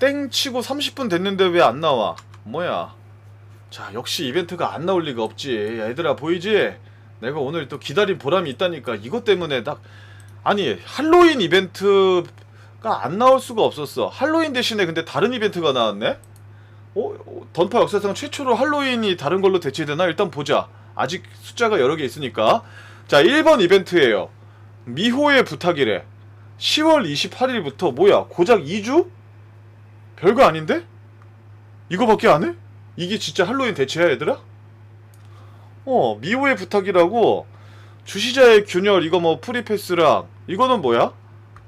땡 치고 30분 됐는데 왜 안 나와? 뭐야? 자, 역시 이벤트가 안 나올 리가 없지. 야, 얘들아 보이지? 내가 오늘 또 기다린 보람이 있다니까. 이것 때문에 딱 아니 할로윈 이벤트가 안 나올 수가 없었어. 할로윈 대신에 근데 다른 이벤트가 나왔네. 어? 어, 던파 역사상 최초로 할로윈이 다른 걸로 대체되나? 일단 보자. 아직 숫자가 여러 개 있으니까. 자, 1번 이벤트예요. 미호의 부탁이래. 10월 28일부터 뭐야? 고작 2주? 별거 아닌데? 이거밖에 안 해? 이게 진짜 할로윈 대체야, 얘들아? 어, 미호의 부탁이라고 주시자의 균열 이거 뭐 프리패스랑 이거는 뭐야?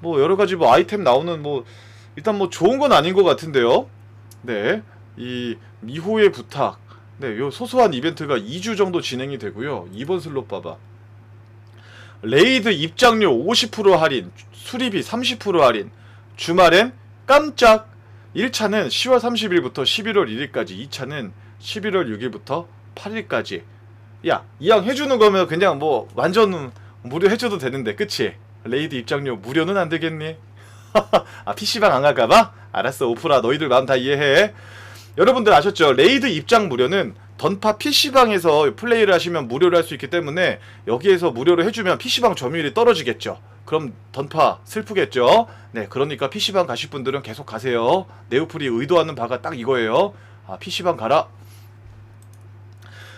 뭐 여러 가지 뭐 아이템 나오는 뭐 일단 뭐 좋은 건 아닌 것 같은데요. 네, 이 미호의 부탁. 네, 요 소소한 이벤트가 2주 정도 진행이 되고요. 2번 슬롯 봐봐. 레이드 입장료 50% 할인, 수리비 30% 할인, 주말엔 깜짝 1차는 10월 30일부터 11월 1일까지, 2차는 11월 6일부터 8일까지. 야, 이왕 해주는 거면 그냥 뭐 완전 무료 해줘도 되는데, 그치? 레이드 입장료 무료는 안 되겠니? 아, PC방 안 갈까봐? 알았어, 오프라. 너희들 마음 다 이해해. 여러분들 아셨죠? 레이드 입장 무료는 던파 PC방에서 플레이를 하시면 무료로 할 수 있기 때문에 여기에서 무료로 해주면 PC방 점유율이 떨어지겠죠. 그럼 던파 슬프겠죠? 네, 그러니까 PC방 가실 분들은 계속 가세요. 네오플이 의도하는 바가 딱 이거예요. 아, PC방 가라.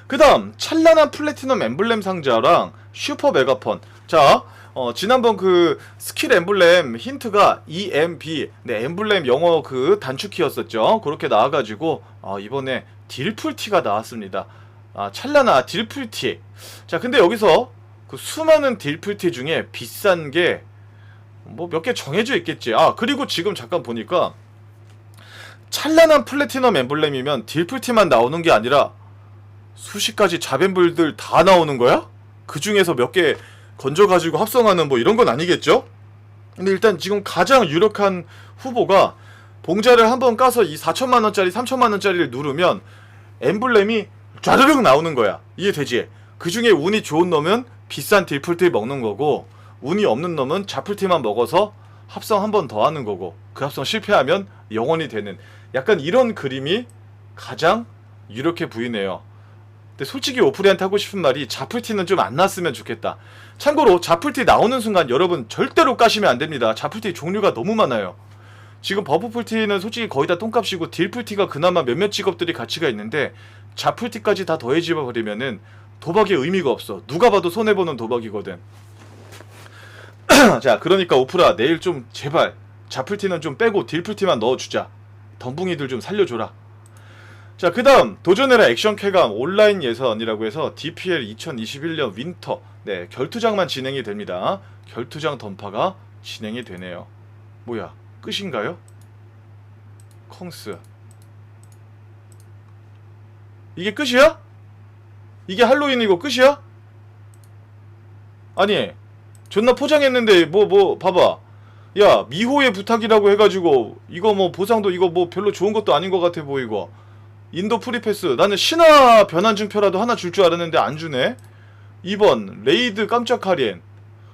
그 다음, 찬란한 플래티넘 엠블렘 상자랑 슈퍼 메가폰. 자, 어, 지난번 그 스킬 엠블렘 힌트가 EMB, 네, 엠블렘 영어 그 단축키였었죠. 그렇게 나와가지고, 어, 이번에 딜풀티가 나왔습니다. 아, 찰나나 딜풀티. 자, 근데 여기서 그 수많은 딜풀티 중에 비싼 게 뭐 몇 개 정해져 있겠지. 아, 그리고 지금 잠깐 보니까 찬란한 플래티넘 엠블렘이면 딜풀티만 나오는 게 아니라 수십 가지 잡엠블들 다 나오는 거야? 그 중에서 몇 개 건져가지고 합성하는 뭐 이런 건 아니겠죠? 근데 일단 지금 가장 유력한 후보가 봉자를 한번 까서 이 4천만원짜리, 3천만원짜리를 누르면 엠블렘이 좌르륵 나오는 거야. 이해되지? 그 중에 운이 좋은 놈은 비싼 딜풀티 먹는 거고, 운이 없는 놈은 자풀티만 먹어서 합성 한 번 더 하는 거고, 그 합성 실패하면 영원히 되는 약간 이런 그림이 가장 유력해 보이네요. 근데 솔직히 오프리한테 하고 싶은 말이 자풀티는 좀 안 났으면 좋겠다. 참고로 자풀티 나오는 순간 여러분 절대로 까시면 안 됩니다. 자풀티 종류가 너무 많아요. 지금 버프풀티는 솔직히 거의 다 똥값이고 딜풀티가 그나마 몇몇 직업들이 가치가 있는데 자풀티까지 다 더해져 버리면은 도박의 의미가 없어. 누가 봐도 손해 보는 도박이거든. 자, 그러니까 오프라 내일 좀 제발 자풀티는 좀 빼고 딜풀티만 넣어주자. 덤붕이들 좀 살려줘라. 자, 그 다음, 도전해라 액션 쾌감 온라인 예선이라고 해서 DPL 2021년 윈터, 네, 결투장만 진행이 됩니다. 결투장 던파가 진행이 되네요. 뭐야, 끝인가요? 콩스. 이게 끝이야? 이게 할로윈이고 끝이야? 아니, 존나 포장했는데, 뭐, 뭐, 봐봐. 야, 미호의 부탁이라고 해가지고, 이거 뭐, 보상도 이거 뭐 별로 좋은 것도 아닌 것 같아 보이고. 인도 프리패스. 나는 신화 변환 증표라도 하나 줄줄 알았는데 안 주네. 2번 레이드 깜짝 할인.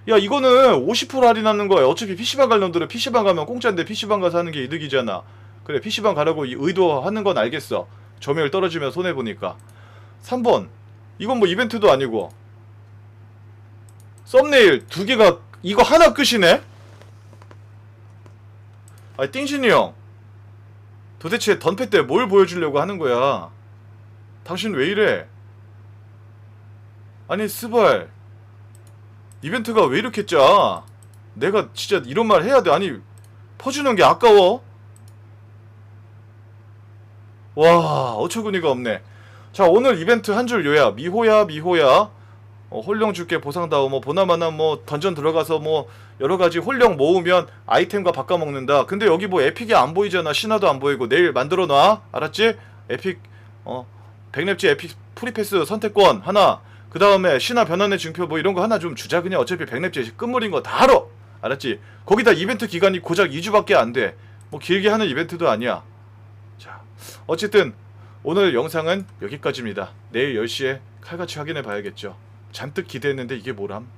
야 이거는 50% 할인하는 거야. 어차피 PC방 갈 놈들은 PC방 가면 공짜인데 PC방 가서 하는 게 이득이잖아. 그래 PC방 가라고 이- 의도하는 건 알겠어. 점유율 떨어지면 손해보니까. 3번 이건 뭐 이벤트도 아니고 썸네일 두 개가 이거 하나 끝이네 아니 띵신이 형 도대체 던패 때 뭘 보여주려고 하는 거야? 당신 왜 이래? 아니 스발 이벤트가 왜 이렇게 짜? 내가 진짜 이런 말 해야 돼. 아니 퍼주는 게 아까워. 와 어처구니가 없네. 자 오늘 이벤트 한 줄 요약 미호야 미호야 어, 홀령 줄게 보상다오 뭐 보나마나 뭐 던전 들어가서 뭐 여러 가지 홀령 모으면 아이템과 바꿔 먹는다. 근데 여기 뭐 에픽이 안 보이잖아. 신화도 안 보이고 내일 만들어 놔. 알았지? 에픽 어 백랩지 에픽 프리패스 선택권 하나. 그 다음에 신화 변환의 증표 뭐 이런 거 하나 좀 주자 그냥 어차피 백랩지 끝물인 거 다 알아. 알았지? 거기다 이벤트 기간이 고작 2주밖에 안 돼. 뭐 길게 하는 이벤트도 아니야. 자, 어쨌든 오늘 영상은 여기까지입니다. 내일 10시에 칼같이 확인해 봐야겠죠. 잔뜩 기대했는데 이게 뭐람?